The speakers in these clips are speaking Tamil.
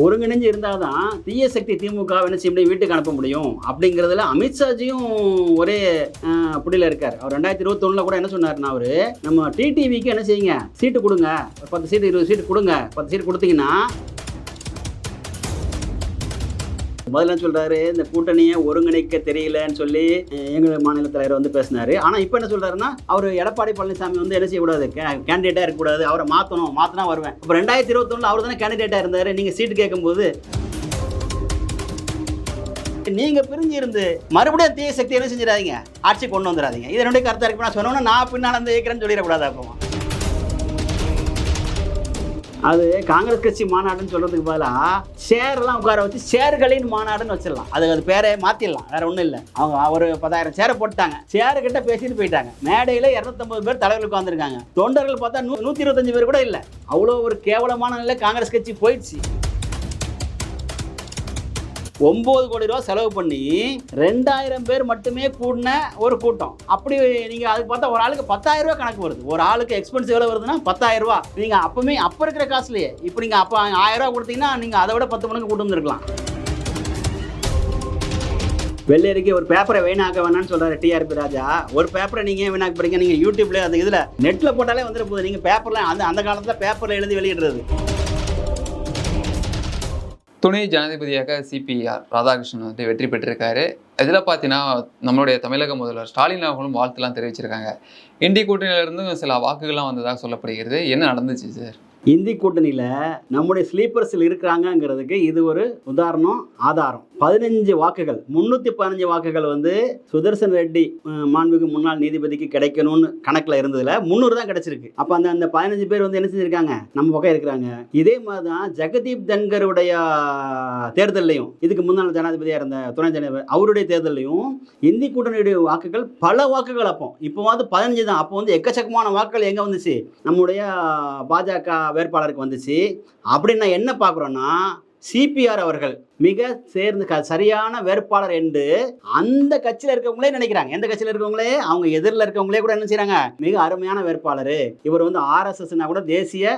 ஒருங்கிணைஞ்சு இருந்தால் தான் தீய சக்தி திமுக என்ன செய்ய முடியும்? வீட்டுக்கு அனுப்ப முடியும். அப்படிங்கிறதுல அமித்ஷாஜியும் ஒரே புடியில் இருக்கார். அவர் ரெண்டாயிரத்தி இருபத்தொன்னுல கூட என்ன சொன்னார்னா அவர் நம்ம டிடிவிக்கு என்ன செய்யுங்க? சீட்டு கொடுங்க. பத்து சீட்டு இருபது சீட்டு கொடுங்க. பத்து சீட்டு கொடுத்தீங்கன்னா முதல்ல சொல்கிறாரு சொல்றாரு இந்த கூட்டணியை ஒருங்கிணைக்க தெரியலன்னு சொல்லி அஹ், எங்க மாநில தலைவர் வந்து பேசினாரு. ஆனா இப்போ என்ன சொல்றாருன்னா அவர் எடப்பாடி பழனிசாமி வந்து என்ன செய்யக்கூடாது? கேண்டிடேட்டா இருக்கக்கூடாது. அவரை மாத்தணும் மாத்தினா வருவேன். இப்போ ரெண்டாயிரத்தி இருபத்தொன்னுல அவர் தானே கேண்டிடேட்டா இருந்தாரு. நீங்க சீட்டு கேட்கும்போது நீங்க பிரிஞ்சு இருந்து மறுபடியும் தீய சக்தி என்ன செஞ்சிடாதீங்க? ஆட்சி கொண்டு வந்துடாதீங்க. இது என்னுடைய கருத்தா இருக்கு. நான் சொன்னோன்னா நான் பின்னால் அந்த இயக்கிறேன்னு சொல்லிடக்கூடாது அப்போ? அது காங்கிரஸ் கட்சி மாநாடுன்னு சொல்றதுக்கு பதிலாக சேரெல்லாம் உட்கார வச்சு சேர்களின் மாநாடுன்னு வச்சிடலாம். அது அது பேரை மாத்திடலாம். வேற ஒன்றும் இல்லை. அவங்க ஒரு பத்தாயிரம் சேரை போட்டாங்க. சேரு கிட்ட பேசிட்டு போயிட்டாங்க. மேடையில் இரநூத்தம்பது பேர் தலைவர்கள் உட்காந்துருக்காங்க தொண்டர்கள் பார்த்தா நூ நூற்றி இருபத்தஞ்சு பேர் கூட இல்லை. அவ்வளோ ஒரு கேவலமான நிலை காங்கிரஸ் கட்சி போயிடுச்சு. ஒம்பது கோடி ரூபா செலவு பண்ணி ரெண்டாயிரம் பேர் மட்டுமே கூடின ஒரு கூட்டம். அப்படி நீங்கள் அதுக்கு பார்த்தா ஒரு ஆளுக்கு பத்தாயிரம் ரூபா கணக்கு வருது. ஒரு ஆளுக்கு எக்ஸ்பென்ஸ் எவ்வளோ வருதுன்னா பத்தாயிரம் ரூபா நீங்கள் அப்பவுமே அப்போ இருக்கிற காசுலேயே. இப்போ நீங்கள் அப்போ ஆயிரம் ரூபா கொடுத்தீங்கன்னா நீங்கள் அதை விட பத்து மணிக்கு கூட்டு வந்துருக்கலாம் வெள்ளரிக்கை ஒரு பேப்பரை வீணாக்க வேணாம்னு சொல்றாரு டிஆர்பி ராஜா. ஒரு பேப்பரை நீங்க ஏன் வீணாக்க போறீங்க? நீங்க யூடியூப்ல அந்த இதுல நெட்ல போட்டாலே வந்துட போகுது. நீங்க பேப்பர்ல அந்த அந்த காலத்துல பேப்பர்ல எழுதி வெளியிடுறது. துணை ஜனாதிபதியாக சிபிஆர் ராதாகிருஷ்ணன் வந்து வெற்றி பெற்றிருக்காரு. இதில் பார்த்தீங்கன்னா நம்மளுடைய தமிழக முதல்வர் ஸ்டாலின் அவர்களும் வாழ்த்துலாம் தெரிவிச்சிருக்காங்க. இந்தி கூட்டணியிலிருந்து சில வாக்குகள்லாம் வந்ததாக சொல்லப்படுகிறது. என்ன நடந்துச்சு சார்? இந்தி கூட்டணியில் நம்முடைய ஸ்லீப்பர்ஸில் இருக்கிறாங்கங்கிறதுக்கு இது ஒரு உதாரணம் ஆதாரம். பதினஞ்சு வாக்குகள் முந்நூற்றி பதினஞ்சு வாக்குகள் வந்து சுதர்சன் ரெட்டி மாண்புக்கு முன்னாள் நீதிபதிக்கு கிடைக்கணும்னு கணக்கில் இருந்ததில் முந்நூறு தான் கிடைச்சிருக்கு. அப்போ அந்த அந்த பதினஞ்சு பேர் வந்து என்ன செஞ்சிருக்காங்க? நம்ம பக்கம் இருக்கிறாங்க. இதே மாதிரி தான் ஜெகதீப் தன்கருடைய தேர்தல்லையும் இதுக்கு முன்னாள் ஜனாதிபதியாக இருந்த துணை ஜனாதிபதி அவருடைய தேர்தலையும் இந்தி கூட்டணியுடைய வாக்குகள் பல வாக்குகள் அப்போ. இப்போ வந்து பதினஞ்சு தான். அப்போ வந்து எக்கச்சக்கமான வாக்குகள் எங்கே வந்துச்சு? நம்முடைய பாஜக வேட்பாளருக்கு வந்துச்சு. அப்படின்னு நான் என்ன பார்க்குறோன்னா சிபிஆர் அவர்கள் மிக சேர்ந்து க சரியான வேட்பாளர் என்று அந்த கட்சியில் இருக்கவங்களே நினைக்கிறாங்க. எந்த கட்சியில் இருக்கவங்களே? அவங்க எதிரில் இருக்கவங்களே கூட என்ன செய்யறாங்க மிக அருமையான வேட்பாளர். இவர் வந்து ஆர்எஸ்எஸ்னா கூட தேசிய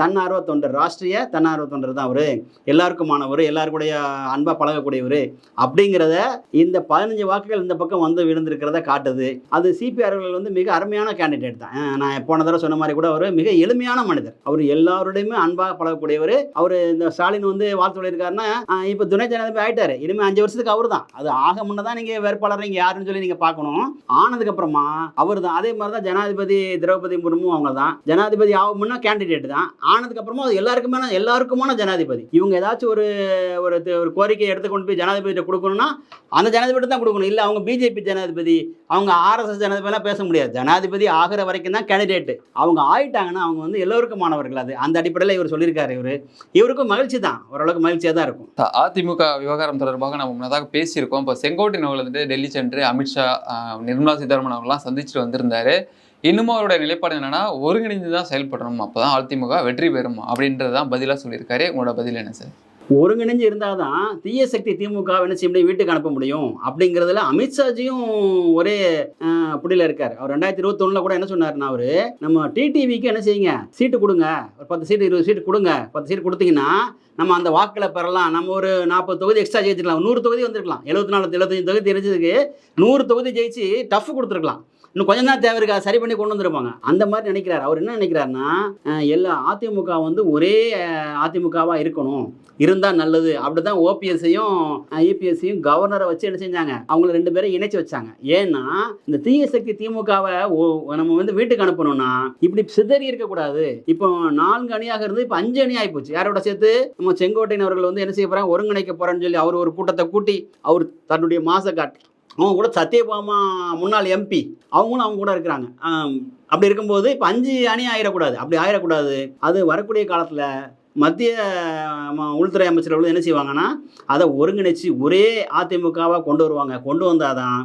தன்னார்வ தொண்டர் ராஷ்ட்ரிய தன்னார்வ தொண்டர் தான் அவர். எல்லாருக்குமானவர் எல்லாருக்குடைய அன்பா பழகக்கூடியவர். அப்படிங்கிறத இந்த பதினஞ்சு வாக்குகள் இந்த பக்கம் வந்து விழுந்திருக்கிறத காட்டுது. அது சிபிஆர் அவர்கள் வந்து மிக அருமையான கேண்டிடேட் தான். நான் போன தடவை சொன்ன மாதிரி கூட அவர் மிக எளிமையான மனிதர். அவர் எல்லாருடையுமே அன்பாக பழகக்கூடியவர். அவர் இந்த ஸ்டாலின் வந்து வாழ்த்து சொல்லியிருக்காருன்னா இப்போ துணை ஜனாதிபதி ஆயிட்டாரு. இனிமே அஞ்சு வருஷத்துக்கு அவர் தான் அது ஆக முன்ன தான் நீங்கள் வேட்பாளர் நீங்கள் யாருன்னு சொல்லி நீங்கள் பார்க்கணும். ஆனதுக்கு அப்புறமா அவர் தான் அதே மாதிரி தான் ஜனாதிபதி திரௌபதி முர்மு அவங்க தான் ஜனாதிபதி ஆகும் முன்னா கேண்டிடேட் தான். ஆனதுக்கு அப்புறமா அது எல்லாருக்குமே எல்லாருக்குமான ஜனாதிபதி. இவங்க ஏதாச்சும் ஒரு ஒரு ஒரு கோரிக்கை எடுத்து கொண்டு போய் ஜனாதிபதியிட்ட கொடுக்கணும்னா அந்த ஜனாதிபதி தான் கொடுக்கணும். இல்லை அவங்க பிஜேபி ஜனாதிபதி அவங்க ஆர்எஸ்எஸ் ஜனாதிபதிலாம் பேச முடியாது. ஜனாதிபதி ஆகிற வரைக்கும் தான் கேண்டிடேட் அவங்க ஆயிட்டாங்கன்னா அவங்க வந்து எல்லோருக்குமானவர்கள் அது. அந்த அடிப்படையில் இவர் சொல்லியிருக்காரு இவர். இவருக்கும் மகிழ்ச்சி தான். ஓரளவுக்கு மகிழ்ச்சியாக தான் இருக்கும் அதிமுக விவகாரம் தொடர்பாக நம்ம முன்னதாக பேசியிருக்கோம். இப்போ செங்கோட்டையன் அவர்கள் வந்துட்டு டெல்லி சென்று அமித்ஷா நிர்மலா சீதாராமன் அவர்கள்லாம் சந்திச்சுட்டு வந்திருந்தாரு. இன்னமும் அவருடைய நிலைப்பாடு என்னன்னா ஒருங்கிணைந்து தான் செயல்படணும்? அப்பதான் அதிமுக வெற்றி பெறும்? அப்படின்றது தான் பதிலாக சொல்லியிருக்காரு. உங்களோட பதில் என்ன சார்? ஒருங்கிணைஞ்சு இருந்தால் தான் தீய சக்தி திமுக என்ன செய்ய முடியும்? வீட்டுக்கு அனுப்ப முடியும். அப்படிங்கிறதுல அமித்ஷாஜியும் ஒரே புடியில் இருக்கார். அவர் ரெண்டாயிரத்தி இருபத்தொன்னில் கூட என்ன சொன்னார்னா அவர் நம்ம டிடிவிக்கு என்ன செய்யுங்க? சீட்டு கொடுங்க. ஒரு பத்து சீட்டு இருபது சீட்டு கொடுங்க. பத்து சீட்டு கொடுத்தீங்கன்னா நம்ம அந்த வாக்கில் பெறலாம். நம்ம ஒரு நாற்பது தொகுதி எக்ஸ்ட்ரா ஜெயிச்சிருக்கலாம். நூறு தொகுதி வந்திருக்கலாம். எழுபத்தி நாலு எழுபத்தஞ்சு தொகுதி தெரிஞ்சதுக்கு நூறு தொகுதி ஜெயிச்சு டஃப் கொடுத்துருக்கலாம். இன்னும் கொஞ்சம் தான் தேவை இருக்கா சரி பண்ணி கொண்டு வந்துருப்பாங்க அந்த மாதிரி நினைக்கிறார். அவர் என்ன நினைக்கிறாருன்னா எல்லா அதிமுக வந்து ஒரே அதிமுகவாக இருக்கணும். இருந்தால் நல்லது. அப்படி தான் ஓபிஎஸ்ஸையும் இபிஎஸ்ஸையும் கவர்னரை வச்சு என்ன செஞ்சாங்க? அவங்கள ரெண்டு பேரும் இணைச்சி வச்சாங்க. ஏன்னா இந்த தீய சக்தி திமுகவை நம்ம வந்து வீட்டுக்கு அனுப்பணும்னா இப்படி சிதறி இருக்கக்கூடாது. இப்போ நான்கு அணியாக இருந்து இப்போ அஞ்சு அணி ஆகிப்போச்சு யாரோட சேர்த்து? நம்ம செங்கோட்டையன் அவர்கள் வந்து என்ன செய்ய போகிறாங்க ஒருங்கிணைக்க போகிறேன்னு சொல்லி அவர் ஒரு கூட்டத்தை கூட்டி அவர் தன்னுடைய மாச காட்டு அவங்க கூட சத்யபாமா முன்னாள் எம்பி அவங்களும் அவங்க கூட இருக்கிறாங்க. அப்படி இருக்கும்போது இப்போ அஞ்சு அணி ஆயிடக்கூடாது. அப்படி ஆயிடக்கூடாது. அது வரக்கூடிய காலத்தில் மத்திய உள்துறை அமைச்சர்கள் என்ன செய்வாங்கன்னா அதை ஒருங்கிணைச்சு ஒரே அதிமுகவாக கொண்டு வருவாங்க. கொண்டு வந்தால் தான்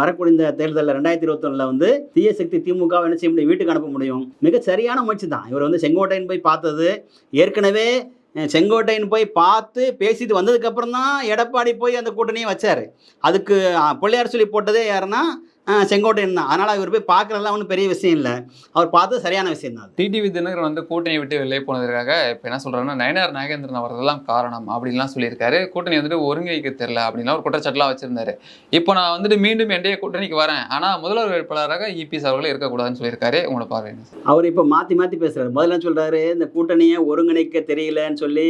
வரக்கூடிய இந்த தேர்தலில் ரெண்டாயிரத்தி இருபத்தொன்னில் வந்து தீய சக்தி திமுக என்ன செய்ய முடியும்? வீட்டுக்கு அனுப்ப முடியும். மிக சரியான முயற்சி தான். இவர் வந்து செங்கோட்டையன் போய் பார்த்தது ஏற்கனவே செங்கோட்டையன் போய் பார்த்து பேசிட்டு வந்ததுக்கப்புறம் தான் எடப்பாடி போய் அந்த கூட்டணியை வச்சார். அதுக்கு பிள்ளையார் சொல்லி போட்டதே யாருன்னா செங்கோட்டையன் தான். அதனால் இவர் போய் பார்க்குறதுலாம் ஒன்றும் பெரிய விஷயம் இல்லை. அவர் பார்த்தது சரியான விஷயம் தான் டிடிவி தினகரன் வந்து கூட்டணியை விட்டு வெளியே போனதற்காக இப்போ என்ன சொல்றாருன்னா நயனார் நாகேந்திரன் அவர்கள்லாம் காரணம் அப்படின்லாம் சொல்லியிருக்காரு. கூட்டணி வந்துட்டு ஒருங்கிணைக்க தெரியல அப்படின்லாம் ஒரு குற்றச்சாட்டுலாம் வச்சிருந்தாரு. இப்போ நான் வந்துட்டு மீண்டும் என்டைய கூட்டணிக்கு வரேன். ஆனா முதல்வர் வேட்பாளராக இபிஎஸ் அவர்கள் இருக்கக்கூடாதுன்னு சொல்லியிருக்காரு. என்ன சார்? அவர் இப்போ மாற்றி மாற்றி பேசுகிறாரு முதல்ல சொல்கிறாரு இந்த கூட்டணியை ஒருங்கிணைக்க தெரியலன்னு சொல்லி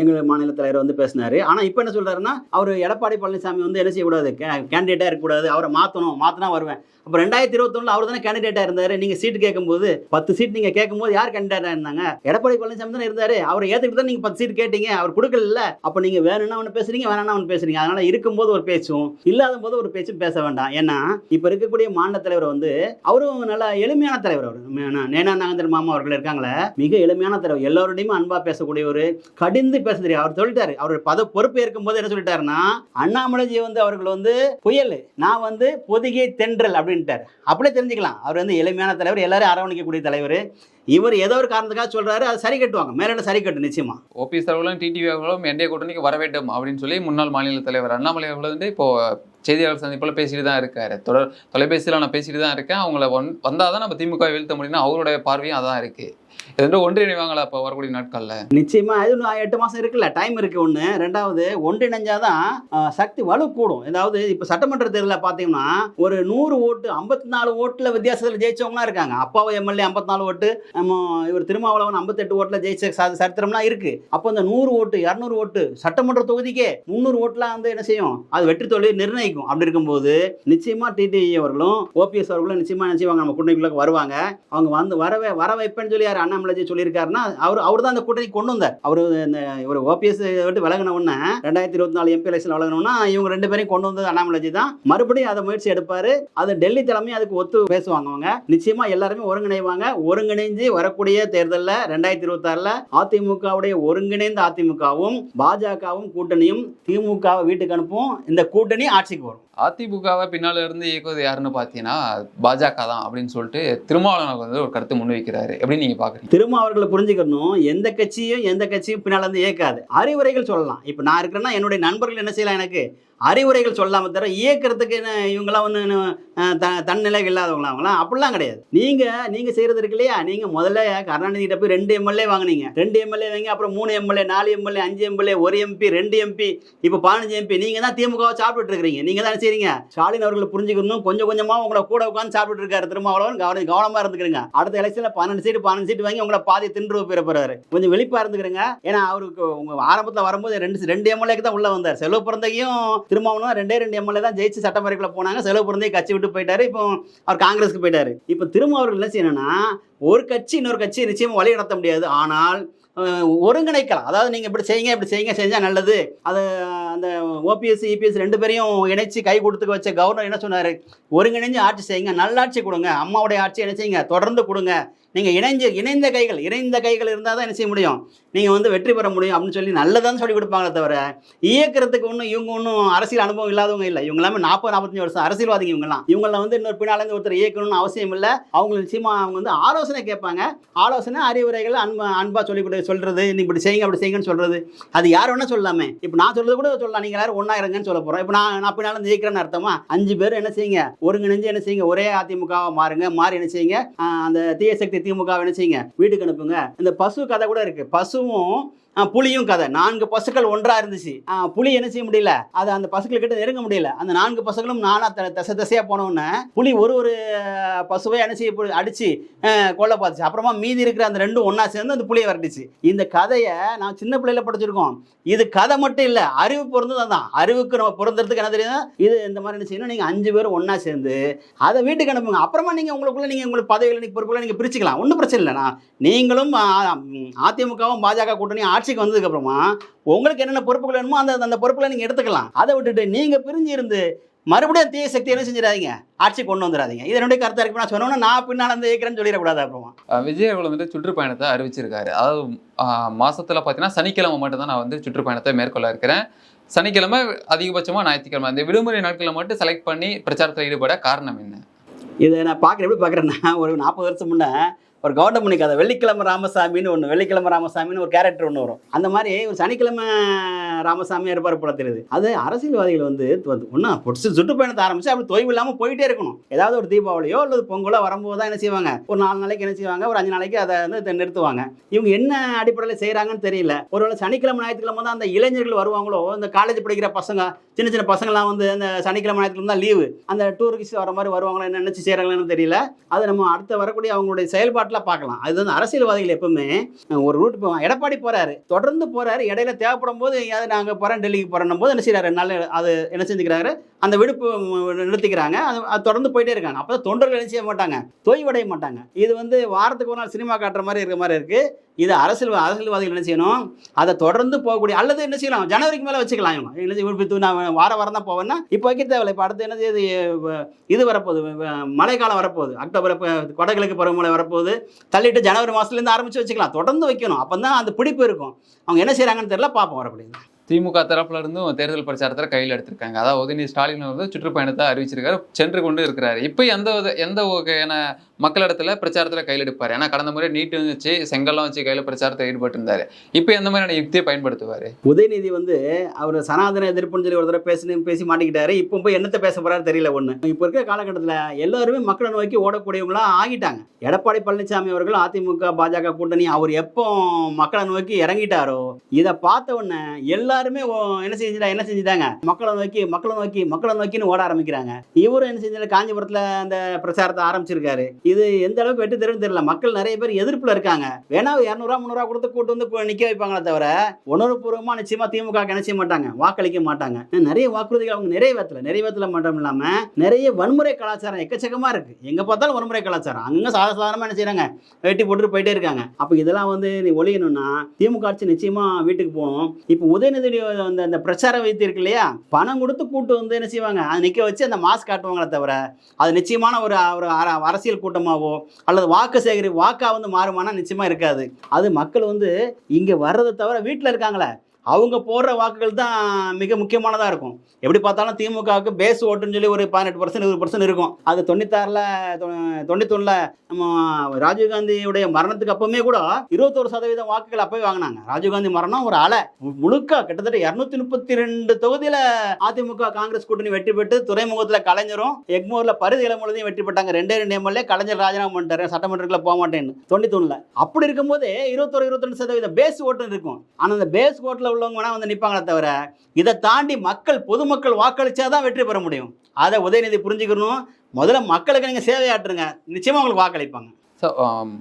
எங்கள் மாநில தலைவர் வந்து பேசினாரு. ஆனால் இப்போ என்ன சொல்கிறாருன்னா அவர் எடப்பாடி பழனிசாமி வந்து என்ன செய்யக்கூடாது? கேண்டிடேட்டாக இருக்கக்கூடாது. அவரை மாற்றணும் மாற்றினா வருவேன். அப்போ ரெண்டாயிரத்தி இருபத்தொன்னில் அவர் தானே கேண்டிடேட்டாக இருந்தார். நீங்கள் சீட்டு கேட்கும்போது பத்து சீட் நீங்கள் கேட்கும்போது யார் கேண்டிடேட்டாக இருந்தாங்க? எடப்பாடி பழனிசாமி தானே இருந்தார். அவரை ஏற்றுக்கிட்டு தான் நீங்கள் பத்து சீட் கேட்டீங்க. அவர் கொடுக்கல அப்போ நீங்கள் வேணும்னா ஒன்று பேசுறீங்க வேணாம்னா ஒன்று பேசுறீங்க. அதனால் இருக்கும்போது ஒரு பேச்சும் இல்லாத போது ஒரு பேச்சும் பேச வேண்டாம். ஏன்னா இப்போ இருக்கக்கூடிய மாநில தலைவர் வந்து அவரும் நல்ல எளிமையான தலைவர் அவர். நேனா நாகேந்திர மாமா அவர்கள் இருக்காங்களே மிக எளிமையான தலைவர். எல்லோருடையும் பேசக்கூடிய பேசக்கூடியவர். கடிந்து பேச தெரியும் அவர் சொல்லிட்டாரு. அவர் பத பொறுப்பு இருக்கும்போது என்ன சொல்லிட்டாருன்னா அண்ணாமலைஜி வந்து அவர்கள் வந்து புயல். நான் வந்து பொதிகை தென்றல் அப்படின்ட்டார் அப்படியே தெரிஞ்சுக்கலாம். அவர் வந்து எளிமையான தலைவர் எல்லாரும் அரவணைக்கக்கூடிய தலைவர். இவர் ஏதோ ஒரு காரணத்துக்காக சொல்றாரு அது சரி கட்டுவாங்க. மேலே சரி கட்டும் நிச்சயமா. ஓபிஎஸ் அவர்களும் டிடிவி அவர்களும் என்டைய கூட்டணிக்கு வர வேண்டும் அப்படின்னு சொல்லி முன்னாள் மாநில தலைவர் அண்ணாமலை அவர்கள் வந்து இப்போ செய்தியாளர் சந்திப்பில் பேசிட்டு தான் இருக்காரு. தொடர் தொலைபேசியில் நான் பேசிட்டு தான் இருக்கேன். அவங்கள வந் வந்தால் தான் நம்ம திமுக வீழ்த்த முடியும்னா அவருடைய பார்வையும் அதான் இருக்குது இது வந்து ஒன்றிணைவாங்களா இப்போ வரக்கூடிய நாட்களில்? நிச்சயமா இது எட்டு மாசம் இருக்குல்ல டைம் இருக்கு ஒண்ணு. ரெண்டாவது ஒன்றிணைஞ்சாதான் சக்தி வலு கூடும் அதாவது இப்ப சட்டமன்ற தேர்தலில் பார்த்தீங்கன்னா ஒரு நூறு ஓட்டு ஐம்பத்தி நாலு ஓட்டுல வித்தியாசத்தில் ஜெயிச்சவங்களாம் இருக்காங்க. அப்பாவை எம்எல்ஏ ஐம்பத்தி நாலு ஓட்டு நம்ம இவர் திருமாவளவன் ஐம்பத்தெட்டு ஓட்டுல ஜெயிச்ச சரித்திரம்லாம் இருக்கு. அப்போ இந்த நூறு ஓட்டு இரநூறு ஓட்டு சட்டமன்ற தொகுதிக்கே முந்நூறு ஓட்டுலாம் வந்து என்ன செய்யும்? அது வெற்றி தோல்வியை நிர்ணயிக்கும். அப்படி இருக்கும்போது நிச்சயமா டிடிஇ அவர்களும் ஓபிஎஸ் அவர்களும் நிச்சயமா என்ன செய்வாங்க? நம்ம கூட்டணிக்குள்ள வருவாங்க. அவங்க வந்து வரவே வர வைப்பேன்னு சொல்லி யார்? அண்ணாமலைஜி சொல்லியிருக்காருன்னா அவர் அவர் தான் அந்த கூட்டணி கொண்டு வந்தார். அவர் இந்த இவர் ஓபிஎஸ் விட்டு விலகின ரெண்டாயிரத்தி இருபத்தி நாலு எம்பி எலெக்ஷன் விலகினோம்னா இவங்க ரெண்டு பேரையும் கொண்டு வந்தது அண்ணாமலைஜி தான். மறுபடியும் அதை முயற்சி எடுப்பாரு. அது டெல்லி தலைமை அதுக்கு ஒத்து பேசுவாங்க அவங்க. நிச்சயமா எல்லாருமே ஒருங்கிணைவாங்க. ஒருங்கிணைஞ்சு வரக்கூடிய தேர்தலில் ரெண்டாயிரத்தி இருபத்தாறில் அதிமுகவுடைய ஒருங்கிணைந்த அதிமுகவும் பாஜகவும் கூட்டணியும் திமுகவை வீட்டுக்கு அனுப்பும் இந்த கூட்டணி ஆட்சிக்கு வரும். அதிமுகவை பின்னால இருந்து இயக்குவது யாருன்னு பார்த்தீங்கன்னா பாஜக தான் அப்படின்னு சொல்லிட்டு திருமாவளவனுக்கு வந்து ஒரு கருத்து முன்வைக்கிறாரு. எப்படி நீங்க பாக்குறீங்க? திருமா அவர்களை புரிஞ்சுக்கணும். எந்த கட்சியும் எந்த கட்சியும் பின்னால் இருந்து இயக்காது. அறிவுரைகள் சொல்லலாம். இப்போ நான் இருக்கிறேன்னா என்னுடைய நண்பர்கள் என்ன செய்யலாம் எனக்கு? அறிவுரைகள் சொல்லாமல் தர இயக்கிறதுக்கு என்ன இவங்களாம் த தன்னிலை இல்லாதவங்களா அவங்களாம் அப்படிலாம் கிடையாது. நீங்கள் நீங்கள் செய்கிறது இருக்கு இல்லையா? நீங்கள் முதல்ல கருணாநிதிகிட்ட போய் ரெண்டு எம்எல்ஏ வாங்குனீங்க. ரெண்டு எம்எல்ஏ வாங்கி அப்புறம் மூணு எம்எல்ஏ நாலு எம்எல்ஏ அஞ்சு எம்எல்ஏ ஒரு எம்பி ரெண்டு எம்பி இப்போ பதினஞ்சு எம்பி நீங்கள் தான் திமுகவை சாப்பிட்டு இருக்கிறீங்க. நீங்கள் தான் செய்றீங்க. ஸ்டாலின் அவர்களை புரிஞ்சுக்கணும். கொஞ்சம் கொஞ்சமாக உங்களை கூட உட்காந்து சாப்பிட்டு இருக்காரு திருமாவளவன். கவனம் கவனமாக இருந்துக்கிறீங்க. அடுத்த எலெக்ஷனில் பன்னெண்டு சீட்டு பன்னெண்டு சீட்டு வாங்கி உங்களை பாதி தின்று பெற கொஞ்சம் வெளிப்பாக இருந்துக்கிறீங்க. ஏன்னா அவருக்கு உங்கள் ஆரம்பத்தில் வரும்போது ரெண்டு ரெண்டு எம்எல்ஏக்கு தான் உள்ளே வந்தார். செலவு பிறந்தையும் திருமாவளவன் ரெண்டே ரெண்டு எம்எல்ஏ தான் ஜெயிச்சு சட்டமன்றக்குள்ள போனாங்க. செலவு பிறந்தே கட்சி விட்டு போயிட்டாரு. இப்போ அவர் காங்கிரஸ்க்கு போயிட்டாரு. இப்போ திரும்ப அவர்கள் என்ன செய்யணும்னா ஒரு கட்சி இன்னொரு கட்சி நிச்சயமா வழி நடத்த முடியாது. ஆனால் ஒருங்கிணைக்கலாம். அதாவது நீங்கள் இப்படி செய்யுங்க இப்படி செய்யுங்க செஞ்சால் நல்லது. அது அந்த ஓபிஎஸ் இபிஎஸ் ரெண்டு பேரையும் இணைச்சு கை கொடுத்துக்க வச்ச கவர்னர் என்ன சொன்னார்? ஒருங்கிணைஞ்சு ஆட்சி செய்யுங்க நல்லாட்சி கொடுங்க அம்மாவுடைய ஆட்சி என்ன செய்யுங்க தொடர்ந்து கொடுங்க. நீங்கள் இணைஞ்சு இணைந்த கைகள் இணைந்த கைகள் இருந்தால் தான் என்ன செய்ய முடியும்? நீங்கள் வந்து வெற்றி பெற முடியும் அப்படின்னு சொல்லி நல்லதான்னு சொல்லி கொடுப்பாங்களே தவிர இயக்கிறதுக்கு ஒன்றும் இவங்க ஒன்றும் அரசியல் அனுபவம் இல்லாதவங்க இல்லை. இவங்க எல்லாமே நாற்பது நாற்பத்தஞ்சு வருஷம் அரசியல்வாதிங்க இவங்கலாம் இவங்கள வந்து இன்னொரு பின்னாலேருந்து ஒருத்தர் இயக்கணும்னு அவசியம் இல்லை. அவங்க நிச்சயமாக அவங்க வந்து ஆலோசனை கேட்பாங்க. ஆலோசனை அறிவுரைகள் அன்பா அன்பாக சொல்லி கொடு சொல்கிறது நீ இப்படி செய்யுங்க அப்படி செய்யுங்கன்னு சொல்கிறது அது யார் வேணால் சொல்லலாமே இப்போ நான் சொல்கிறது கூட சொல்லலாம். நீங்க எல்லாரும் ஒன்றா இருங்கன்னு சொல்ல போகிறோம் இப்போ நான் நான் பின்னால ஜெயிக்கிறேன்னு அர்த்தமா? அஞ்சு பேர் என்ன செய்யுங்க? ஒருங்கிணைஞ்சு என்ன செய்யுங்க? ஒரே அதிமுகவாக மாறுங்க. மாறி என்ன செய்யுங்க? அந்த தீய சக்தி திமுக என்ன செய்யுங்க? வீட்டுக்கு அனுப்புங்க. இந்த பசு கதை கூட இருக்கு. பசுவும் புலியும் கதை. நான்கு பசுக்கள் ஒன்றா இருந்துச்சு. புலி என்ன செய்ய முடியல? அது அந்த பசுக்கள் கிட்ட நெருங்க முடியல. அந்த நான்கு பசுகளும் நானா த- தசை தசையா போனோன்னே புலி ஒரு ஒரு பசுவை என்ன செய்ய போ- அடிச்சு கொல்ல பார்த்துச்சு. அப்புறமா மீதி இருக்கிற அந்த ரெண்டும் ஒன்றா சேர்ந்து அந்த புலியை வரட்டுச்சு. இந்த கதையை நான் சின்ன பிள்ளையில படிச்சிருக்கோம். இது கதை மட்டும் இல்ல அறிவு பிறந்தது தான் அறிவுக்கு நம்ம பிறந்ததுக்கு என்ன தெரியும்? இது இந்த மாதிரி என்ன செய்யணும் நீங்க அஞ்சு பேரும் ஒன்றா சேர்ந்து அதை வீட்டுக்கு அனுப்புங்க. அப்புறமா நீங்க உங்களுக்குள்ள நீங்க உங்களுக்கு பதவிகள் நீங்க பொறுப்புகளை நீங்க பிரிச்சுக்கலாம். ஒன்றும் பிரச்சனை இல்லைண்ணா நீங்களும் அதிமுகவும் பாஜக கூட்டணி ஆட்சிக்கு வந்ததுக்கு அப்புறமா உங்களுக்கு என்னென்ன பொறுப்புகள் வேணுமோ அந்த அந்த பொறுப்புகளை நீங்க எடுத்துக்கலாம். அதை விட்டுட்டு நீங்க பிரிஞ்சு இருந்து மறுபடியும் தீய சக்தி என்ன செஞ்சிடாதீங்க? ஆட்சி கொண்டு வந்துடாதீங்க. இது என்னுடைய கருத்தா இருக்கு. நான் சொன்னோன்னா நான் பின்னால் வந்து இயக்கிறேன்னு சொல்லிடக்கூடாது அப்புறமா. விஜய் அவர்கள் வந்துட்டு சுற்றுப்பயணத்தை அறிவிச்சிருக்காரு. அதாவது அஹ் மாசத்துல பார்த்தீங்கன்னா சனிக்கிழமை மட்டும் தான் நான் வந்து சுற்றுப்பயணத்தை மேற்கொள்ள இருக்கிறேன். சனிக்கிழமை அதிகபட்சமா ஞாயிற்றுக்கிழமை. இந்த விடுமுறை நாட்களில் மட்டும் செலக்ட் பண்ணி பிரச்சாரத்தில் ஈடுபட காரணம் என்ன? இதை நான் பார்க்குறேன். எப்படி பார்க்குறேன்னா ஒரு நாற்பது வருஷம் முன்னே ஒரு கவுண்டமணி கதை வெள்ளிக்கிழமை ராமசாமின்னு ஒன்று வெள்ளிக்கிழமை ராமசாமின்னு ஒரு கேரக்டர் ஒன்று வரும். அந்த மாதிரி ஒரு சனிக்கிழமை ராமசாமி இருப்பார் போல தெரியுது. அது அரசியல்வாதிகள் வந்து ஒன்றா பொடிச்சு சுற்றுப்பயணத்தை ஆரம்பிச்சு அப்படி தொய்வு இல்லாமல் போயிட்டே இருக்கணும். ஏதாவது ஒரு தீபாவளியோ அல்லது பொங்கலோ வரும்போது தான் என்ன செய்வாங்க? ஒரு நாலு நாளைக்கு என்ன செய்வாங்க? ஒரு அஞ்சு நாளைக்கு அதை வந்து நிறுத்துவாங்க. இவங்க என்ன அடிப்படையில் செய்கிறாங்கன்னு தெரியல. ஒருவேளை சனிக்கிழமை ஞாயிற்றுக்கிழமை தான் அந்த இளைஞர்கள் வருவாங்களோ? இந்த காலேஜ் படிக்கிற பசங்க சின்ன சின்ன பசங்களாம் வந்து அந்த சனிக்கிழமை ஞாயிற்றுக்கிழமை தான் லீவு அந்த டூரிஸ்ட் வர மாதிரி வருவாங்களோ? என்ன நினச்சி செய்கிறாங்களோன்னு தெரியல. அதை நம்ம அடுத்த வரக்கூடிய அவங்களுடைய செயல்பாட்டில் பார்க்கலாம். அது வந்து அரசியல்வாதிகள் எப்பவுமே ஒரு ரூட் போவாங்க எடப்பாடி போறாரு. தொடர்ந்து போறாரு. இடையில தேவைப்படும் போது எங்கேயாவது நாங்கள் போகிறோம் டெல்லிக்கு போகிறோம் போது என்ன செய்யறாரு நல்ல அது என்ன செஞ்சுக்கிறாரு? அந்த விடுப்பு நிறுத்திக்கிறாங்க. அது அது தொடர்ந்து போயிட்டே இருக்காங்க. அப்போ தொண்டர்கள் என்ன செய்ய மாட்டாங்க? தொய்வடைய மாட்டாங்க. இது வந்து வாரத்துக்கு ஒரு நாள் சினிமா காட்டுற மாதிரி இருக்கிற மாதிரி இருக்கு. இது அரசியல் அரசியல்வாதிகள் என்ன செய்யணும்? அதை தொடர்ந்து போகக்கூடிய அல்லது என்ன செய்யலாம்? ஜனவரிக்கு மேலே வச்சுக்கலாம் இவங்க. என்ன செய்ய நான் வார வாரம் தான் போவேன்னா இப்போ வைக்க தேவையில்லை. இப்போ அடுத்து என்ன செய்யுது இது வரப்போகுது. மழைக்காலம் வரப்போகுது. அக்டோபர் இப்போ கொடைகளுக்கு பருவமழை வரப்போகுது. தள்ளிட்டு ஜனவரி மாதத்துலேருந்து ஆரம்பித்து வச்சுக்கலாம். தொடர்ந்து வைக்கணும். அப்போ தான் அந்த பிடிப்பு இருக்கும். அவங்க என்ன செய்கிறாங்கன்னு தெரியல பார்ப்போம் வரக்கூடியது திமுக தரப்புல இருந்தும் தேர்தல் பிரச்சாரத்தில் கையில் எடுத்திருக்காங்க. அதாவது உதயநிதி ஸ்டாலின் வந்து சுற்றுப்பயணத்தை அறிவிச்சிருக்காரு சென்று கொண்டு இருக்கிறாரு. இப்போ எந்த எந்த வகையான மக்களிடத்துல பிரச்சாரத்தில் கையில் எடுப்பார் ஏன்னா கடந்த முறை நீட்டு வச்சு செங்கல்லாம் வச்சு கையில் பிரச்சாரத்தை ஈடுபட்டுருந்தாரு. இப்போ எந்த மாதிரியான யுக்தியை பயன்படுத்துவார்? உதயநிதி வந்து அவர் சனாதன எதிர்ப்புன்னு சொல்லி ஒரு தடவை பேசணும் பேசி மாட்டிக்கிட்டாரு. இப்போ போய் என்னத்தை பேச போறாரு தெரியல ஒன்று இப்போ இருக்கிற காலகட்டத்தில் எல்லாருமே மக்களை நோக்கி ஓடக்கூடியவங்களா ஆகிட்டாங்க. எடப்பாடி பழனிசாமி அவர்கள் அதிமுக பாஜக கூட்டணி அவர் எப்போ மக்களை நோக்கி இறங்கிட்டாரோ இதை பார்த்த உடனே எல்லாருமே ஓ- என்ன செஞ்சுட்டா என்ன செஞ்சுட்டாங்க? மக்களை நோக்கி மக்களை நோக்கி மக்களை நோக்கின்னு ஓட ஆரம்பிக்கிறாங்க. இவரும் என்ன செஞ்சாரு? காஞ்சிபுரத்தில் அந்த பிரச்சாரத்தை ஆரம்பிச்சிருக்காரு. இது எந்த அளவுக்கு வெற்றி தெரியும் தெரியல. மக்கள் நிறைய பேர் எதிர்ப்புல இருக்காங்க. வேணா இரநூறுவா முந்நூறுவா கொடுத்து கூட்டு வந்து நிற்க நிக்க வைப்பாங்களே தவிர உணர்வுபூர்வமா நிச்சயமா திமுக நினைச்ச மாட்டாங்க? வாக்களிக்க மாட்டாங்க. நிறைய வாக்குறுதிகள் அவங்க நிறைவேற்றல. நிறைவேற்றல மட்டும் இல்லாம நிறைய வன்முறை கலாச்சாரம் எக்கச்சக்கமா இருக்கு. எங்க பார்த்தாலும் வன்முறை கலாச்சாரம். அங்க சாதாரணமா என்ன செய்கிறாங்க வெட்டி போட்டுட்டு போயிட்டே இருக்காங்க. அப்ப இதெல்லாம் வந்து நீ ஒழியணும்னா திமுக ஆட்சி நிச்சயமா வீட்டுக்கு போகணும் இப்போ உதயநிதி அந்த அந்த பிரச்சார வைத்து இருக்கு இல்லையா? பணம் கொடுத்து கூட்டு வந்து என்ன செய்வாங்க? அதை நிக்க வச்சு அந்த மாஸ்க் காட்டுவாங்களே தவிர அது நிச்சயமான ஒரு ஒரு அர- அரசியல் கூட்டமாவோ அல்லது வாக்கு சேகரி வாக்கா வந்து மாறுமானா நிச்சயமா இருக்காது. அது மக்கள் வந்து இங்கே வர்றதை தவிர வீட்டில் இருக்காங்களே. அவங்க போடுற வாக்குகள் தான் மிக முக்கியமானதாக இருக்கும். எப்படி பார்த்தாலும் திமுகவுக்கு பேஸ் ஓட்டுன்னு சொல்லி ஒரு பதினெட்டு பர்சன்ட் இருபது பர்சன்ட் இருக்கும். அது தொண்ணூத்தாறில் தொண்ணூத்தொன்னில் நம்ம ராஜீவ்காந்தியுடைய மரணத்துக்கு அப்பவுமே கூட இருபத்தோரு சதவீதம் வாக்குகள் அப்போவே வாங்கினாங்க. ராஜீவ்காந்தி மரணம் ஒரு அலை. முழுக்க கிட்டத்தட்ட இரநூத்தி முப்பத்தி ரெண்டு தொகுதியில் அதிமுக காங்கிரஸ் கூட்டணி வெற்றி பெற்று துறைமுகத்தில் கலைஞரும் எக்மோரில் பரிதி இளமுழுதையும் வெற்றி பெற்றாங்க. ரெண்டே ரெண்டு எம்எல்ஏ கலைஞர் ராஜினாமா பண்ணிட்டாரு. சட்டமன்றத்தில் போக மாட்டேன்னு. தொண்ணூத்தொன்னில். அப்படி இருக்கும்போது இருபத்தொரு இருபத்தொன்று சதவீதம் பேஸ் ஓட்டு இருக்கும். ஆனால் அந்த பேஸ் ஓட்டில் உள்ளவங்க வேணா வந்து நிற்பாங்களே தவிர இதை தாண்டி மக்கள் பொதுமக்கள் வாக்களிச்சாதான் வெற்றி பெற முடியும். அதை உதயநிதி புரிஞ்சுக்கணும். முதல்ல மக்களுக்கு நீங்கள் சேவையாற்றுங்க. நிச்சயமாக உங்களுக்கு வாக்களிப்பாங்க. ஸோ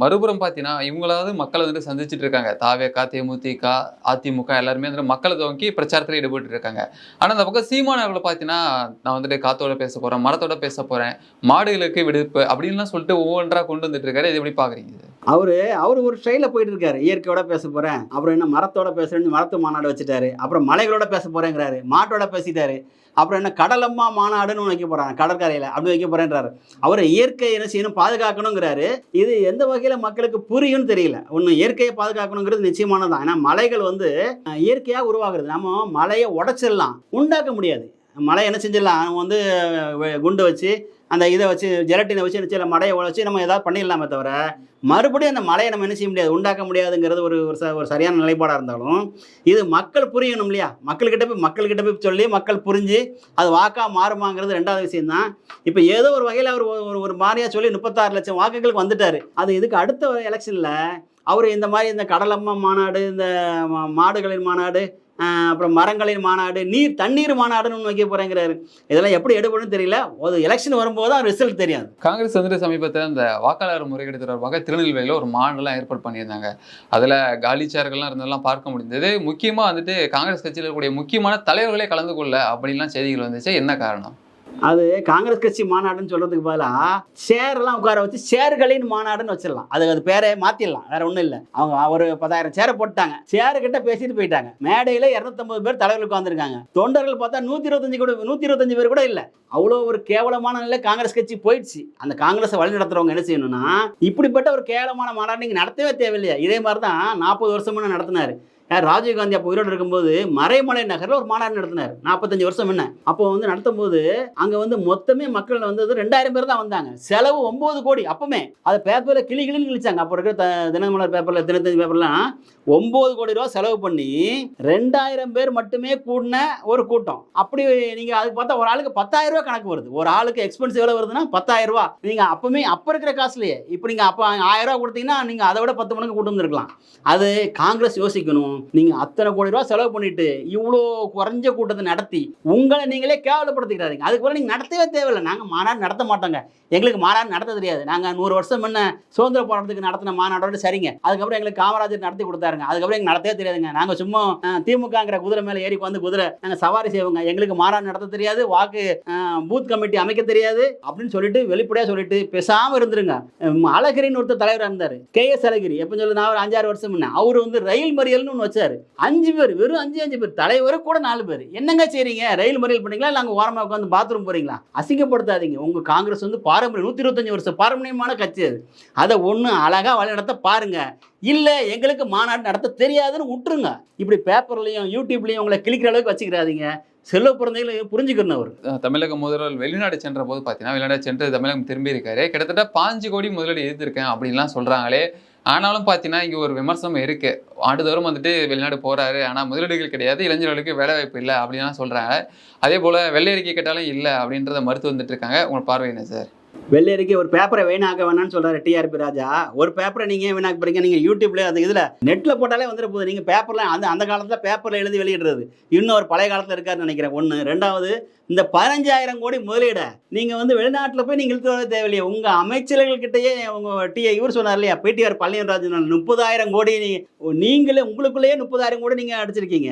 மறுபுறம் பார்த்தீங்கன்னா இவங்களாவது மக்களை வந்துட்டு சந்திச்சுட்டு இருக்காங்க. தாவேக்கா தேமுதிக அதிமுக எல்லாருமே வந்துட்டு மக்களை துவக்கி பிரச்சாரத்தில் ஈடுபட்டு இருக்காங்க. ஆனால் அந்த பக்கம் சீமான் அவர்களை பார்த்தீங்கன்னா நான் வந்துட்டு காத்தோட பேச போகிறேன் மரத்தோட பேச போகிறேன் மாடுகளுக்கு விடுப்பு அப்படின்லாம் சொல்லிட்டு ஒவ்வொன்றா கொண்டு வந்துட்டு இருக்காரு. இது எப்படி பார்க்குறீங்க அவர் அவர் ஒரு ஸ்டைலில் போயிட்டு இருக்காரு இயற்கையோட பேச போகிறேன் அப்புறம் என்ன மரத்தோட பேசுறேன்னு மரத்து மாநாடு வச்சுட்டாரு. அப்புறம் மலைகளோட பேச போகிறேங்கிறாரு மாட்டோட பேசிட்டாரு. அப்புறம் என்ன கடலம்மா மாநாடுன்னு வைக்க போகிறாங்க கடற்கரையில். அப்படி வைக்க போகிறேன்றாரு அவர் இயற்கை என்ன செய்யணும் பாதுகாக்கணுங்கிறாரு. இது எந்த வகையில் மக்களுக்கு புரியும்னு தெரியல. ஒன்று இயற்கையை பாதுகாக்கணுங்கிறது நிச்சயமானதான் ஏன்னா மலைகள் வந்து இயற்கையாக உருவாகிறது உருவாகுறது. நம்ம மலையை உடச்சிடலாம். உண்டாக்க முடியாது. மலை என்ன செஞ்சிடலாம்? அவங்க வந்து குண்டு வச்சு அந்த இதை வச்சு ஜெலட்டினை வச்சு என்ன செய்யலாம்? மடையை வச்சு நம்ம ஏதாவது பண்ணிடலாமே தவிர மறுபடியும் அந்த மலையை நம்ம என்ன செய்ய முடியாது? உண்டாக்க முடியாதுங்கிறது ஒரு ஒரு ச- ஒரு சரியான நிலைப்பாடாக இருந்தாலும் இது மக்கள் புரியணும் இல்லையா? மக்கள்கிட்ட போய் மக்கள்கிட்ட போய் சொல்லி மக்கள் புரிஞ்சு அது வாக்கா மாறுமாங்கிறது ரெண்டாவது விஷயம் தான் இப்போ ஏதோ ஒரு வகையில் அவர் ஒரு- ஒரு மாதிரியாக சொல்லி முப்பத்தாறு லட்சம் வாக்குகளுக்கு வந்துட்டார். அது இதுக்கு அடுத்த எலெக்ஷனில் அவர் இந்த மாதிரி இந்த கடலம்மா மாநாடு இந்த மா- மாடுகளின் மாநாடு அப்புறம் மரங்களின் மாநாடு நீர் தண்ணீர் மாநாடுன்னு ஒன்று வைக்க போறேங்கிறாரு. இதெல்லாம் எப்படி எடுபடும் தெரியல. ஒரு எலெக்ஷன் வரும்போது தான் ரிசல்ட் தெரியாது. காங்கிரஸ் வந்துட்டு சமீபத்தில் அந்த வாக்காளர் முறைகேடு தொடர்பாக திருநெல்வேலியில் ஒரு மாநாடுலாம் ஏற்பாடு பண்ணியிருந்தாங்க. அதில் காலி சேர்கள்லாம் இருந்ததெல்லாம் பார்க்க முடிந்தது. முக்கியமாக வந்துட்டு காங்கிரஸ் கட்சியில் இருக்கக்கூடிய முக்கியமான தலைவர்களே கலந்து கொள்ள அப்படின்லாம் செய்திகள் வந்துச்சு. என்ன காரணம்? அது காங்கிரஸ் கட்சி மாநாடுன்னு சொல்றதுக்கு பதிலாக சேரெல்லாம் உட்கார வச்சு சேர்களின் மாநாடுன்னு வச்சிடலாம். அது அது பேரை மாத்திடலாம். வேற ஒன்றும் இல்லை. அவங்க ஒரு பத்தாயிரம் சேரை போட்டாங்க சேருக்கிட்ட பேசிட்டு போயிட்டாங்க. மேடையில் இரநூத்தம்பது பேர் தலைவர்கள் உட்காந்துருக்காங்க தொண்டர்கள் பார்த்தா நூற்றி இருபத்தஞ்சு கூட நூற்றி இருபத்தஞ்சு பேர் கூட இல்லை. அவ்வளோ ஒரு கேவலமான நிலை காங்கிரஸ் கட்சி போயிடுச்சு. அந்த காங்கிரஸை வழி நடத்துறவங்க என்ன செய்யணும்னா இப்படிப்பட்ட ஒரு கேவலமான மாநாடு நீங்கள் நடத்தவே தேவையில்லையா? இதே மாதிரி தான் நாற்பது வருஷமா நடத்தினாரு. யார் ராஜீவ் காந்தி அப்போ உயிரோடு இருக்கும்போது மறைமலை நகரில் ஒரு மாநாடு நடத்தினார். நாற்பத்தஞ்சு வருஷம் முன்ன. அப்போ வந்து நடத்தும் போது அங்கே வந்து மொத்தமே மக்கள் வந்தது ரெண்டாயிரம் பேர் தான் வந்தாங்க. செலவு ஒம்பது கோடி அப்பவுமே. அதை பேப்பரில் கிளி கிளின்னு கிழிச்சாங்க. அப்போ இருக்கிற த தினமலர் பேப்பரில் தினத்தஞ்சு பேப்பர்லாம் ஒம்பது கோடி ரூபா செலவு பண்ணி ரெண்டாயிரம் பேர் மட்டுமே கூடின ஒரு கூட்டம். அப்படி நீங்கள் அதுக்கு பார்த்தா ஒரு ஆளுக்கு பத்தாயிரம் ரூபா கணக்கு வருது. ஒரு ஆளுக்கு எக்ஸ்பென்ஸ் எவ்வளோ வருதுன்னா பத்தாயிரம் ரூபா. நீங்கள் அப்பவுமே அப்போ இருக்கிற காசுலையே. இப்போ நீங்கள் அப்போ ஆயிரம் ரூபா கொடுத்தீங்கன்னா நீங்கள் அதை விட பத்து மணிக்கு கூட்டு வந்துருக்கலாம். அது காங்கிரஸ் யோசிக்கணும். நீங்கள் அத்தனை கோடி ரூபா செலவு பண்ணிட்டு இவ்வளோ குறைஞ்ச கூட்டத்தை நடத்தி உங்களை நீங்களே கேவலப்படுத்திக்கிறாதீங்க. அதுக்கு பிறகு நீங்கள் நடத்தவே தேவையில்லை. நாங்கள் மாநாடு நடத்த மாட்டோங்க. எங்களுக்கு மாநாடு நடத்த தெரியாது. நாங்கள் நூறு வருஷம் முன்ன சுதந்திர போராட்டத்துக்கு நடத்தின மாநாடோட சரிங்க. அதுக்கப்புறம் எங்களுக்கு காமராஜர் நடத்தி கொடுத்தாருங்க. அதுக்கப்புறம் எங்களுக்கு நடத்தவே தெரியாதுங்க. நாங்கள் சும்மா திமுகங்கிற குதிரை மேலே ஏறி வந்து குதிரை நாங்கள் சவாரி செய்வோங்க. எங்களுக்கு மாநாடு நடத்த தெரியாது. வாக்கு பூத் கமிட்டி அமைக்க தெரியாது. அப்படின்னு சொல்லிட்டு வெளிப்படையாக சொல்லிட்டு பேசாமல் இருந்துருங்க. அழகிரின்னு ஒருத்தர் தலைவராக இருந்தார். K S Alagiri. எப்போ சொல்லி நான் ஒரு அஞ்சாறு வருஷம் முன்ன. அவர் வந்து ரயில் மறியல்னு வச்சார். அஞ்சு பேர் வெறும் அஞ்சு அஞ்சு பேர். தலைவர் கூட நாலு பேர். என்னங்க செய்றீங்க? ரயில் மறியல் பண்ணீங்களா இல்லை அங்கே ஓரமாக உட்காந்து பாத்ரூம் போகிறீங்களா அசிங்கப்படுத்தாதீங்க. உங்கள் காங்கிரஸ் வந்து பாரம்பரிய நூற்றி இருபத்தஞ்சி வருஷம் பாரம்பரியமான கட்சி அது. அதை ஒன்று அழகாக வழி நடத்த பாருங்க. இல்லை எங்களுக்கு மாநாடு நடத்த தெரியாதுன்னு விட்டுருங்க இப்படி பேப்பர்லையும் யூடியூப்லையும் உங்களை கிளிக்கிற அளவுக்கு வச்சுக்கிறாதீங்க. செல்ல பிறந்தைகளை புரிஞ்சுக்கணும் அவர். தமிழக முதல்வர் வெளிநாடு சென்ற போது பார்த்தீங்கன்னா வெளிநாடு சென்று தமிழகம் திரும்பி இருக்காரு கிட்டத்தட்ட பாஞ்சு கோடி முதலீடு எதிர்த்திருக்கேன் அப்படின்லாம் சொல்கிறாங்களே ஆனாலும் பார்த்தீங்கன்னா இங்கே ஒரு விமர்சனம் இருக்கு. ஆண்டுதோறும் வந்துட்டு வெளிநாடு போகிறாரு ஆனால் முதலீடுகள் கிடையாது. இளைஞர்களுக்கு வேலை வாய்ப்பு இல்லை அப்படின்லாம் சொல்கிறாங்க அதே போல் வெள்ளை அறிக்கை கேட்டாலும் இல்லை அப்படின்றத மறுத்து வந்துட்டு இருக்காங்க உங்களுக்கு பார்வை என்ன சார்? வெள்ளையறிக்கை ஒரு பேப்பரை வீணாக்க வேணாம்னு சொல்றாரு டிஆர்பி ராஜா. ஒரு பேப்பரை நீங்க ஏன் வீணாக்க போறீங்க? நீங்க யூடியூப்ல அது இதுல நெட்ல போட்டாலே வந்துட போகுது. நீங்க பேப்பர்லாம் அந்த அந்த காலத்துல பேப்பர்ல எழுதி வெளியிடுறது. இன்னும் ஒரு பழைய காலத்துல இருக்காருன்னு நினைக்கிறேன். ஒன்று ரெண்டாவது இந்த பதினஞ்சாயிரம் கோடி முதலீட நீங்கள் வந்து வெளிநாட்டில் போய் நீங்கள் இழுத்து வர தேவையில்லையே. உங்கள் அமைச்சர்கள் உங்கள் உங்க டி இவர் சொன்னார் இல்லையா? பிடிஆர் பழனியராஜன் முப்பதாயிரம் கோடி நீங்கள் நீங்களே உங்களுக்குள்ளேயே முப்பதாயிரம் கோடி நீங்கள் அடிச்சிருக்கீங்க.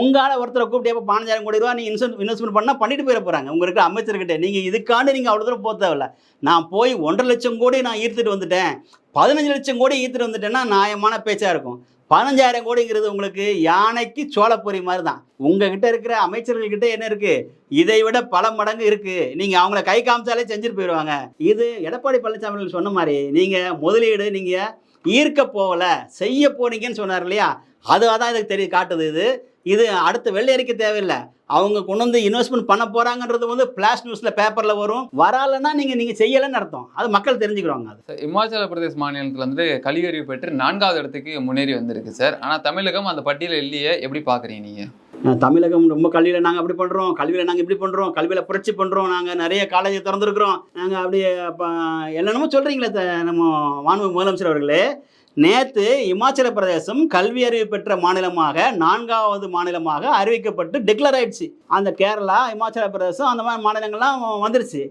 உங்களால் ஒருத்தரை கூப்பிட்டு எப்போ பதினஞ்சாயிரம் கோடி ரூபா நீங்கள் இன்வெஸ்ட் இன்வெஸ்ட்மெண்ட் பண்ணால் பண்ணிட்டு போயிட போகிறாங்க உங்களுக்கு இருக்கிற அமைச்சர்கிட்ட. நீங்கள் இதுக்காண்டு நீங்கள் அவ்வளோ தூரம் போக தேவையில்ல. நான் போய் ஒன்றரை லட்சம் கோடி நான் ஈர்த்துட்டு வந்துட்டேன். பதினஞ்சு லட்சம் கோடி ஈர்த்துட்டு வந்துட்டேன்னா நியாயமான பேச்சாக இருக்கும். பதினஞ்சாயிரம் கோடிங்கிறது உங்களுக்கு யானைக்கு சோளப்பொரி மாதிரி தான் உங்ககிட்ட இருக்கிற அமைச்சர்கள்கிட்ட என்ன இருக்கு? இதை விட பல மடங்கு இருக்கு. நீங்க அவங்கள கை காமிச்சாலே செஞ்சுட்டு போயிடுவாங்க. இது எடப்பாடி பழனிசாமி சொன்ன மாதிரி நீங்க முதலீடு நீங்க ஈர்க்க போகல செய்ய போனீங்கன்னு சொன்னார் இல்லையா? அது தான் இதுக்கு தெரிய காட்டுது இது. இது அடுத்த வெள்ளை அறிக்கை தேவையில்லை. அவங்க கொண்டு வந்து இன்வெஸ்ட்மெண்ட் பண்ண போறாங்கன்றது வந்து பிளாஷ் நியூஸ்ல பேப்பர்ல வரும். வராலன்னா நீங்க நீங்க செய்யலைன்னு அர்த்தம். அது மக்கள் தெரிஞ்சுக்கிறாங்க அது. இமாச்சல பிரதேஷ் மாநிலத்தில் வந்து கல்வியறிவு பெற்று நான்காவது இடத்துக்கு முன்னேறி வந்திருக்கு சார். ஆனால் தமிழகம் அந்த பட்டியலில் இல்லையே. எப்படி பார்க்குறீங்க நீங்கள் தமிழகம் ரொம்ப கல்வியில் நாங்கள் அப்படி பண்ணுறோம் கல்வியில் நாங்கள் இப்படி பண்ணுறோம் கல்வியில் புரட்சி பண்ணுறோம் நாங்கள் நிறைய காலேஜ் திறந்துருக்குறோம். நாங்கள் அப்படியே என்னென்னமோ சொல்கிறீங்களே நம்ம மாண்பு முதலமைச்சர் அவர்களே. நேற்று இமாச்சல பிரதேசம் கல்வி அறிவு பெற்ற மாநிலமாக நான்காவது மாநிலமாக அறிவிக்கப்பட்டு டிக்ளேர் ஆயிடுச்சு. அந்த கேரளா இமாச்சல பிரதேசம் அந்த மாதிரி மாநிலங்கள்லாம் வந்துருச்சு.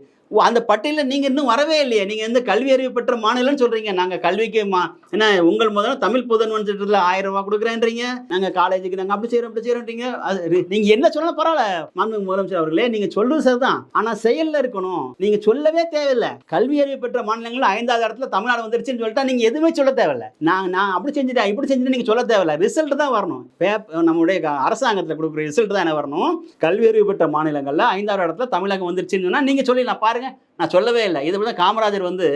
அந்த பட்டியலில் நீங்கள் இன்னும் வரவே இல்லையே. நீங்கள் எந்த கல்வி அறிவு பெற்ற மாநிலம்னு சொல்கிறீங்க நாங்கள் கல்விக்கு மா என்ன உங்கள் முதல்ல தமிழ் புதன்வன் திட்டத்தில் ஆயிரம் ரூபா கொடுக்குறேன்றீங்க. நாங்கள் காலேஜுக்கு நாங்கள் அப்படி செய்கிறோம் அப்படி செய்கிறோன்றீங்க அது நீங்கள் என்ன சொன்னாலும் பரவாயில்ல மாண்பு முதலமைச்சர் அவர்களே. நீங்கள் சொல்கிறது சார் தான் ஆனால் செயலில் இருக்கணும். நீங்கள் சொல்லவே தேவையில்லை. கல்வி அறிவு பெற்ற மாநிலங்கள் ஐந்தாவது இடத்துல தமிழ்நாடு வந்துருச்சுன்னு சொல்லிட்டா நீங்கள் எதுவுமே சொல்ல தேவையில்லை. நான் நான் அப்படி செஞ்சுட்டேன் இப்படி செஞ்சுட்டு நீங்கள் சொல்ல தேவையில்ல. ரிசல்ட் தான் வரணும். பேப் நம்முடைய அரசாங்கத்தில் கொடுக்குற ரிசல்ட் தான் என்ன வரணும். கல்வி அறிவு பெற்ற மாநிலங்களில் ஐந்தாவது இடத்துல தமிழகம் வந்துருச்சுன்னு சொன்னால் நீங்கள் சொல்லிடலாம். பாருங்கள் நான் சொல்லவே இல்லை. இதை தான் காமராஜர் வந்து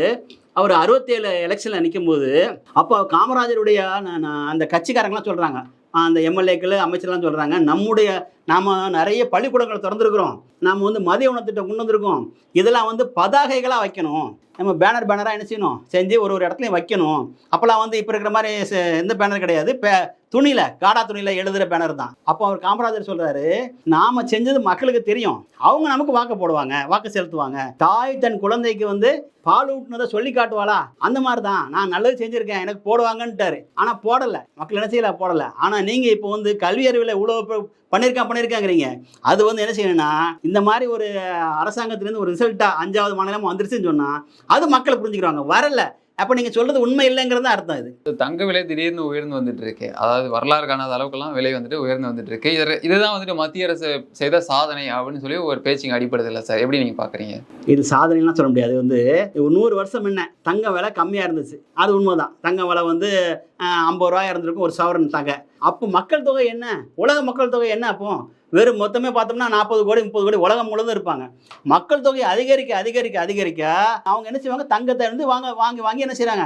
அவர் அறுபத்தேழு எலெக்ஷனில் நிற்கும்போது அப்போ காமராஜருடைய அந்த கட்சிக்காரங்களாம் சொல்கிறாங்க அந்த எம்எல்ஏக்கள் அமைச்சர்லாம் சொல்கிறாங்க நம்முடைய நாம் நிறைய பள்ளிக்கூடங்களை திறந்துருக்குறோம். நாம் வந்து மதிய உணவு கொண்டு வந்திருக்கோம். இதெல்லாம் வந்து பதாகைகளாக வைக்கணும். நம்ம பேனர் பேனராக என்ன செய்யணும்? செஞ்சு ஒரு ஒரு இடத்துலையும் வைக்கணும். அப்போல்லாம் வந்து இப்போ இருக்கிற மாதிரி எந்த பேனர் கிடையாது. பே துணியில் காடா துணியில் எழுதுகிற பேனர் தான். அப்போ அவர் காமராஜர் சொல்கிறாரு நாம் செஞ்சது மக்களுக்கு தெரியும். அவங்க நமக்கு வாக்கு போடுவாங்க வாக்கு செலுத்துவாங்க. தாய் தன் குழந்தைக்கு வந்து பால் ஊட்டினதை சொல்லி காட்டுவாளா? அந்த மாதிரி தான். நான் நல்லது செஞ்சுருக்கேன் எனக்கு போடுவாங்கன்ட்டாரு. ஆனால் போடலை. மக்கள் என்ன செய்யலை? போடலை. ஆனால் நீங்கள் இப்போ வந்து கல்வி அறிவில் இவ்வளோ பண்ணியிருக்கேன் பண்ணி பண்ணியிருக்காங்கிறீங்க அது வந்து என்ன செய்யணும்னா இந்த மாதிரி ஒரு அரசாங்கத்திலேருந்து ஒரு ரிசல்ட்டாக அஞ்சாவது மாநிலம் வந்துருச்சுன்னு சொன்னால் அது மக்கள் புரிஞ்சுக்கிறாங்க. வரல. அப்போ நீங்கள் சொல்கிறது உண்மை இல்லைங்கிறது தான் அர்த்தம் இது. தங்க விலை திடீர்னு உயர்ந்து வந்துட்டு இருக்கு. அதாவது வரலாறு காணாத அளவுக்குலாம் விலை வந்துட்டு உயர்ந்து வந்துட்டு இருக்கு. இது இதுதான் வந்துட்டு மத்திய அரசு செய்த சாதனை அப்படின்னு சொல்லி ஒரு பேச்சுங்க அடிப்படுது இல்லை சார்? எப்படி நீங்க பாக்குறீங்க? இது சாதனைலாம் சொல்ல முடியாது. வந்து ஒரு நூறு வருஷம் முன்ன தங்க விலை கம்மியாக இருந்துச்சு. அது உண்மைதான். தங்க விலை வந்து ஐம்பது ரூபாய் இருந்திருக்கும். ஒரு சவரன் தங்க. அப்போ மக்கள் தொகை என்ன? உலக மக்கள் தொகை என்ன அப்போ? வெறும் மொத்தமே பார்த்தோம்னா நாற்பது கோடி முப்பது கோடி உலகம் முழுவதும் இருப்பாங்க. மக்கள் தொகை அதிகரிக்க அதிகரிக்க அதிகரிக்க அவங்க என்ன செய்வாங்க? தங்கத்தை இருந்து வாங்க வாங்கி வாங்கி என்ன செய்கிறாங்க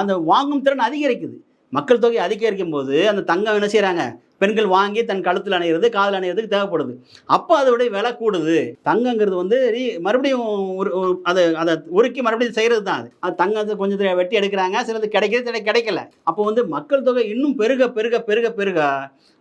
அந்த வாங்கும் திறன் அதிகரிக்குது. மக்கள் தொகை அதிகரிக்கும் போது அந்த தங்கம் என்ன செய்கிறாங்க பெண்கள் வாங்கி தன் கழுத்தில் அணையிறது காதில் அணையிறதுக்கு தேவைப்படுது. அப்போ அதோடைய விலை கூடுது. தங்கங்கிறது வந்து மறுபடியும் ஒரு அதை அதை உருக்கி மறுபடியும் செய்கிறது தான் அது. அது தங்கத்தை கொஞ்சம் வெட்டி எடுக்கிறாங்க சிலது கிடைக்கிறது கிடைக்கல. அப்போ வந்து மக்கள் தொகை இன்னும் பெருக பெருக பெருக பெருக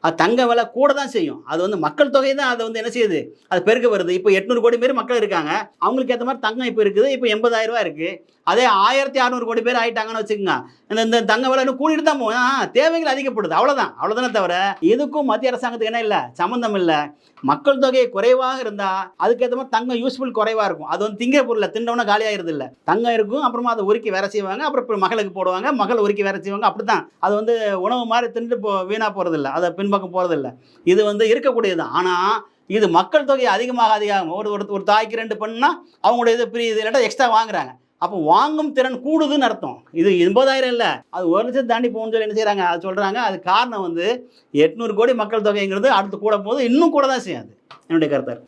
அது தங்க விலை கூட தான் செய்யும். அது வந்து மக்கள் தொகை தான் அதை வந்து என்ன செய்யுது? அது பெருக்க வருது. இப்போ எட்நூறு கோடி பேர் மக்கள் இருக்காங்க. அவங்களுக்கு ஏற்ற மாதிரி தங்கம் இப்போ இருக்குது. இப்போ எண்பதாயிரம் ரூபாய் இருக்குது அதே ஆயிரத்தி அறநூறு கோடி பேர் ஆயிட்டாங்கன்னு வச்சுக்கோங்க. இந்த இந்த தங்க விலை இன்னும் கூடிட்டு தான் போகும். ஆ, தேவைகள் அதிகப்படுது. அவ்வளோதான் அவ்வளோதானே தவிர இதுக்கும் மத்திய அரசாங்கத்துக்கு என்ன இல்லை? சம்மந்தம் இல்லை. மக்கள் தொகை குறைவாக இருந்தால் அதுக்கேற்ற மாதிரி தங்கம் யூஸ்ஃபுல் குறைவாக இருக்கும். அது வந்து திங்கிற பொருள் திண்டவுனா காலியாகிறது இல்லை. தங்கம் இருக்கும். அப்புறமா அதை உருக்கி வேற செய்வாங்க. அப்புறம் மகளுக்கு போடுவாங்க. மகள் உருக்கி வேற செய்வாங்க. அப்படி தான் அது வந்து உணவு மாதிரி திண்டு போ வீணாக போகிறதில்ல அதை பின் பக்கம் போகிறதில்ல இது வந்து இருக்கக்கூடியது. ஆனால் இது மக்கள் தொகை அதிகமாக அதிகமாகும் ஒரு ஒரு ஒரு தாய்க்கு ரெண்டு பெண்ணுனா அவங்களுடைய இது பிரியுது இல்லாட்டா எக்ஸ்ட்ரா வாங்குறாங்க. அப்போ வாங்கும் திறன் கூடுதுன்னு அர்த்தம். இது எண்பதாயிரம் இல்லை. அது ஒரு லட்சம் தாண்டி போகணும்னு சொல்லி என்ன செய்கிறாங்க அது சொல்கிறாங்க அது காரணம் வந்து எட்நூறு கோடி மக்கள் தொகைங்கிறது அடுத்து கூட போது இன்னும் கூட தான் செய்யாது. என்னுடைய கருத்தர்